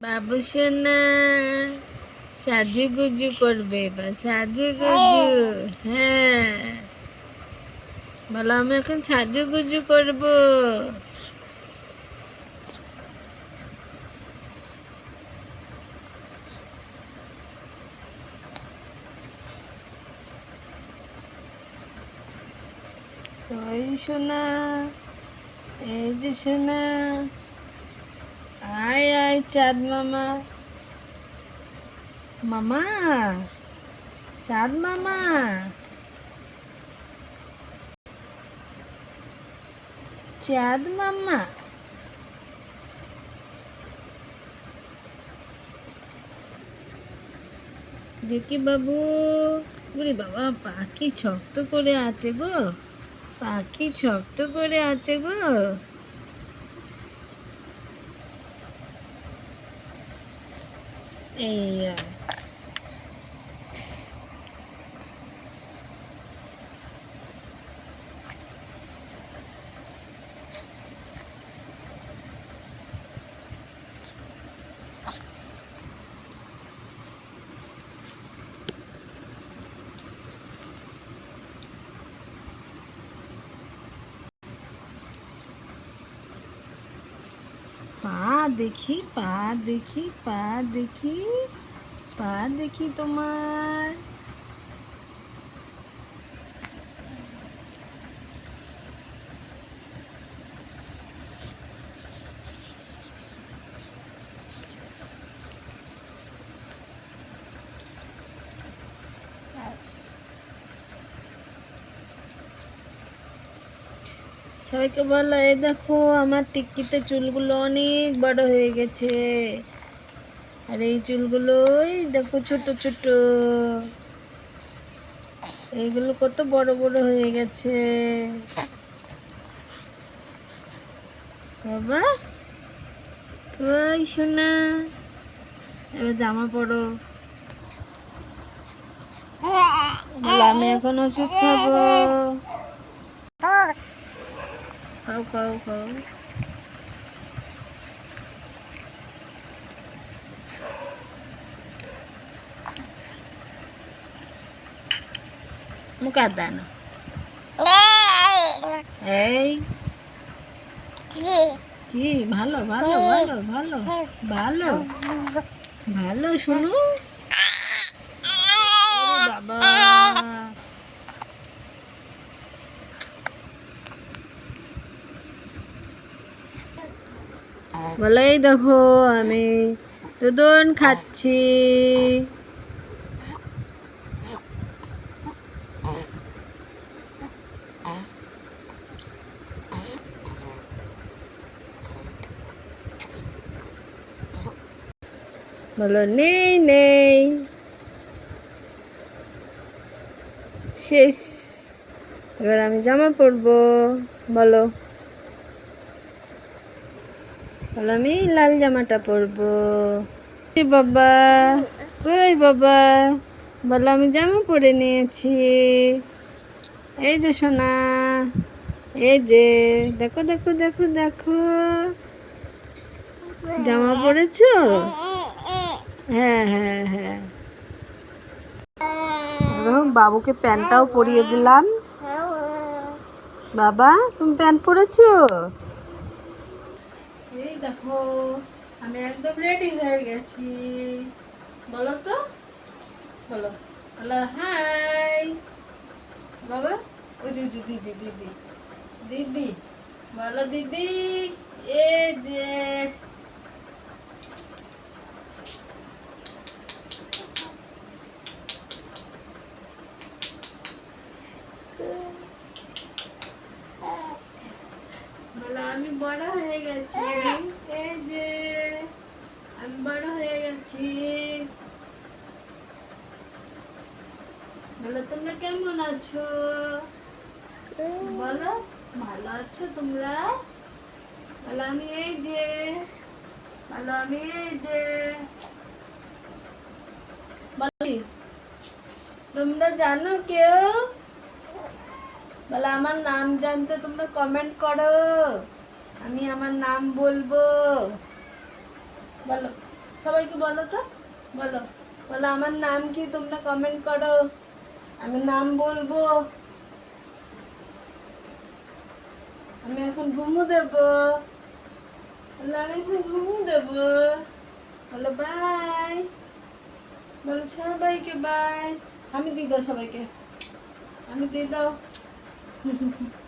বাবু সোনা সাজুগুজু করবে বা সাজুগুজু হ্যাঁ। বলো আমি এখন সাজুগুজু করব। ওই সোনা এই যে সোনা আয় আয় চাঁদ মামা। মামা, চাঁদ মামা। চাঁদ মামা। দেখি বাবু, ওরে বাবা, পাখি শক্ত করে আছে গো। পাখি শক্ত করে আছে গো। এই আর। পা দেখি পা দেখি পা দেখি পা দেখি তোমার। সবাইকে বলো এই দেখো আমার টিকটিতে চুলগুলো অনেক বড় হয়ে গেছে। আর এই চুলগুলো ওই দেখো ছোট ছোট। এইগুলো কত বড় বড় হয়ে গেছে। বাবা, ওই সোনা, এবার জামা পরো আমি এখন ওষুধ খাব। খাও খাও খাও মুখ আর দেয় না এই কি ভালো ভালো ভালো ভালো ভালো ভালো শুনো বাবা বলো এই দেখো আমি দুদন খাচ্ছি। বলো, নেই নেই। শেষ। এবার আমি জামা পরবো। বলো। বলো আমি লাল জামাটা পরবো। বাবা কই বাবা বলো আমি জামা পরে নিয়েছি। এই যে সোনা এই যে দেখো দেখো দেখো দেখো। জামা পরেছো? হ্যাঁ হ্যাঁ হ্যাঁ। বাবুকে প্যান্টটাও পরিয়ে দিলাম। বাবা তুমি প্যান্ট পরেছো? এই দেখো, আমি একদম রেডি হয়ে গেছি। বলো তো? বলো। বলো, হাই। বাবা, ওই যে দিদি দিদি। দিদি, বলো, দিদি এ যে বলো আমি বড় হয়ে গেছি। এই যে, আমি বড় হয়ে গেছি। বলো, তোমরা কেমন আছো? বলো, ভালো আছো তোমরা? বলো, আমি এই যে, বলো, আমি এই যে। বলি, তোমরা জানো কেউ? বলে, আমার নাম জানতে তোমরা কমেন্ট করো। আমি আমার নাম বলব। বলো। সবাইকে বলো তো? বলো। বলো, আমার নাম কি? তোমরা কমেন্ট করো। আমি নাম বলব। আমি এখন ঘুমু দেব। বলো, আমি এখন ঘুমু দেব। বলো বাই বলো, সবাইকে বাই আমি দিয়ে দাও সবাইকে। আমি দিয়ে দাও।